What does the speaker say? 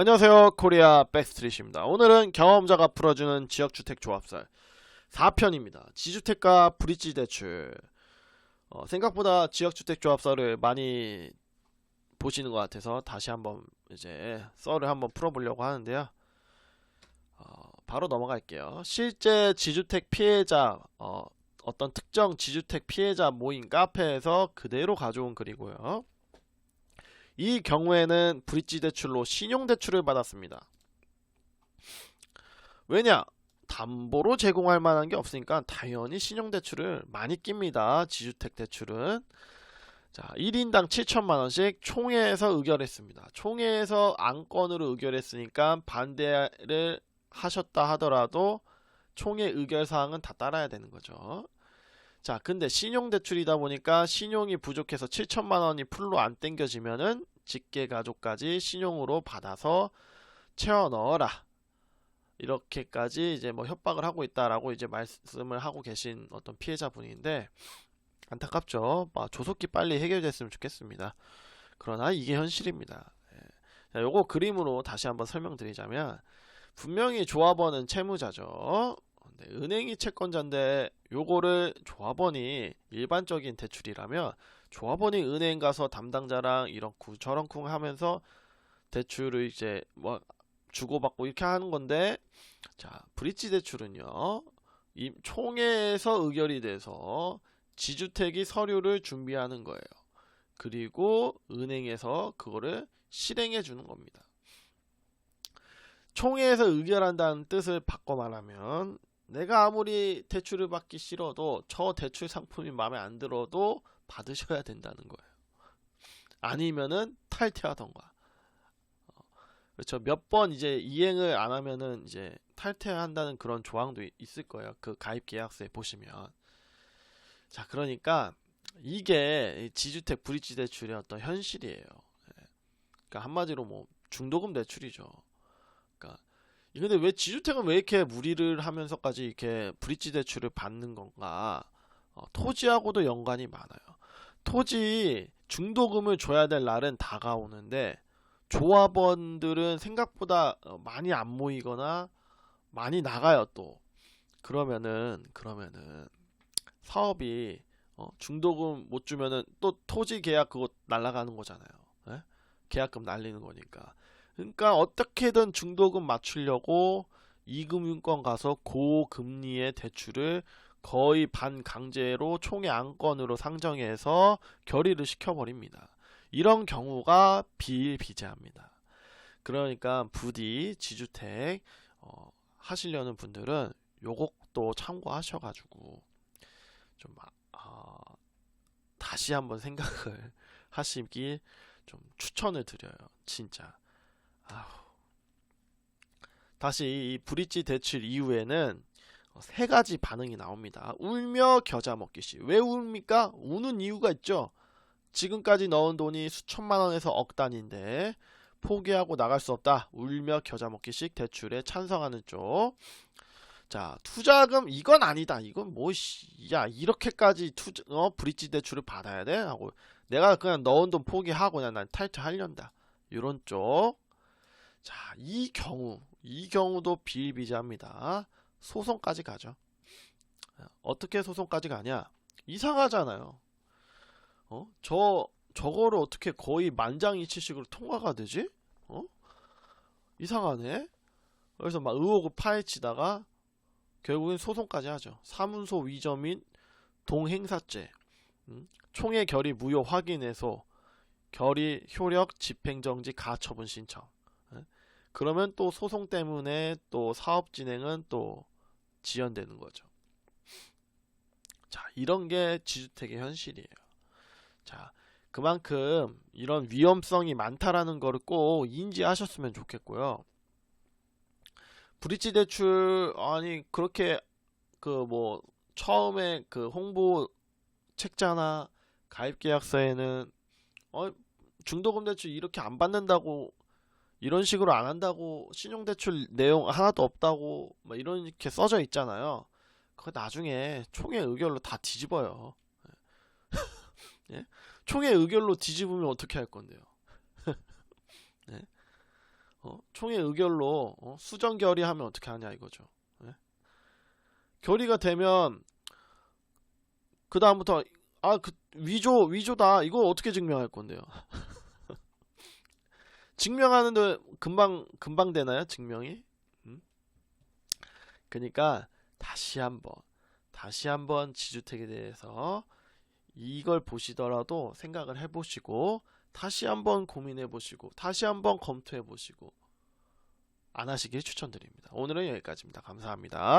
안녕하세요. 코리아 백스트리트입니다. 오늘은 경험자가 풀어주는 지역주택 조합설 4편입니다. 지주택과 브릿지 대출. 어, 생각보다 지역주택 조합설을 많이 보시는 것 같아서 다시 한번 이제 썰을 한번 풀어보려고 하는데요. 어, 바로 넘어갈게요. 실제 지주택 피해자 어, 어떤 특정 지주택 피해자 모임 카페에서 그대로 가져온 글이고요 이 경우에는 브릿지 대출로 신용 대출을 받았습니다. 왜냐? 담보로 제공할 만한 게 없으니까 당연히 신용 대출을 많이 낍니다. 지주택 대출은. 자, 1인당 7천만 원씩 총회에서 의결했습니다. 총회에서 안건으로 의결했으니까 반대를 하셨다 하더라도 총회 의결 사항은 다 따라야 되는 거죠. 자, 근데 신용대출이다 보니까 신용이 부족해서 7천만 원이 풀로 안 땡겨지면은 직계 가족까지 신용으로 받아서 채워 넣어라. 이렇게까지 이제 뭐 협박을 하고 있다라고 이제 말씀을 하고 계신 어떤 피해자분인데 안타깝죠. 뭐 조속히 빨리 해결됐으면 좋겠습니다. 그러나 이게 현실입니다. 예. 자, 요거 그림으로 다시 한번 설명드리자면 분명히 조합원은 채무자죠. 네, 은행이 채권자인데 요거를 조합원이 일반적인 대출이라면 조합원이 은행 가서 담당자랑 이런 구저런쿵 하면서 대출을 이제 뭐 주고받고 이렇게 하는 건데 자 브릿지 대출은요 이 총회에서 의결이 돼서 지주택이 서류를 준비하는 거예요. 그리고 은행에서 그거를 실행해 주는 겁니다. 총회에서 의결한다는 뜻을 바꿔 말하면 내가 아무리 대출을 받기 싫어도 저 대출 상품이 마음에 안 들어도 받으셔야 된다는 거예요. 아니면은 탈퇴하던가. 어, 그렇죠. 몇 번 이제 이행을 안 하면은 이제 탈퇴한다는 그런 조항도 있- 있을 거예요. 그 가입 계약서에 보시면. 자, 그러니까 이게 이 지주택 브릿지 대출의 어떤 현실이에요. 예. 그러니까 한마디로 뭐 중도금 대출이죠. 그러니까 근데 왜 지주택은 왜 이렇게 무리를 하면서까지 이렇게 브릿지 대출을 받는 건가? 어, 토지하고도 연관이 많아요. 토지 중도금을 줘야 될 날은 다가오는데 조합원들은 생각보다 어, 많이 안 모이거나 많이 나가요 또. 그러면은 그러면은 사업이 어, 중도금 못 주면은 또 토지 계약 그거 날라가는 거잖아요. 예? 계약금 날리는 거니까. 그러니까 어떻게든 중도금 맞추려고 이금융권 가서 고금리의 대출을 거의 반강제로 총회 안건으로 상정해서 결의를 시켜버립니다. 이런 경우가 비일비재합니다. 그러니까 부디 지주택 어, 하시려는 분들은 요것도 참고하셔가지고 좀 아, 다시 한번 생각을 하시길 좀 추천을 드려요. 진짜. 다시 이 브릿지 대출 이후에는 어, 세 가지 반응이 나옵니다. 울며 겨자 먹기시. 왜 웁니까? 우는 이유가 있죠. 지금까지 넣은 돈이 수천만 원에서 억 단위인데 포기하고 나갈 수 없다. 울며 겨자 먹기식 대출에 찬성하는 쪽. 자, 투자금 이건 아니다. 이건 뭐, 씨, 야, 이렇게까지 투자, 어, 브릿지 대출을 받아야 돼? 하고, 내가 그냥 넣은 돈 포기하고 그냥 난 탈퇴하련다. 이런 쪽. 자, 이 경우, 이 경우도 비일비재합니다. 소송까지 가죠. 어떻게 소송까지 가냐? 이상하잖아요. 어? 저, 저거를 어떻게 거의 만장일치식으로 통과가 되지? 어? 이상하네? 그래서 막 의혹을 파헤치다가 결국엔 소송까지 하죠. 사문서 위점인 동행사죄, 음? 총회 결의 무효 확인해서 결의 효력 집행정지 가처분 신청. 예? 그러면 또 소송 때문에 또 사업 진행은 또 지연되는 거죠. 자, 이런 게 지주택의 현실이에요. 자, 그만큼 이런 위험성이 많다라는 거를 꼭 인지하셨으면 좋겠고요. 브릿지 대출 아니 그렇게 그 뭐 처음에 그 홍보 책자나 가입 계약서에는 어 중도금 대출 이렇게 안 받는다고 이런 식으로 안 한다고 신용대출 내용 하나도 없다고 막 이런 이렇게 써져 있잖아요. 그거 나중에 총회 의결로 다 뒤집어요. 예? 총회 의결로 뒤집으면 어떻게 할 건데요? 네? 어? 총회 의결로 어? 수정 결의하면 어떻게 하냐 이거죠. 예? 결의가 되면 그 다음부터 아 그 위조 위조다 이거 어떻게 증명할 건데요? 증명하는데 금방 금방 되나요 증명이? 음? 그러니까 다시 한번 다시 한번 지주택에 대해서 이걸 보시더라도 생각을 해보시고 다시 한번 고민해 보시고 다시 한번 검토해 보시고 안 하시길 추천드립니다. 오늘은 여기까지입니다. 감사합니다.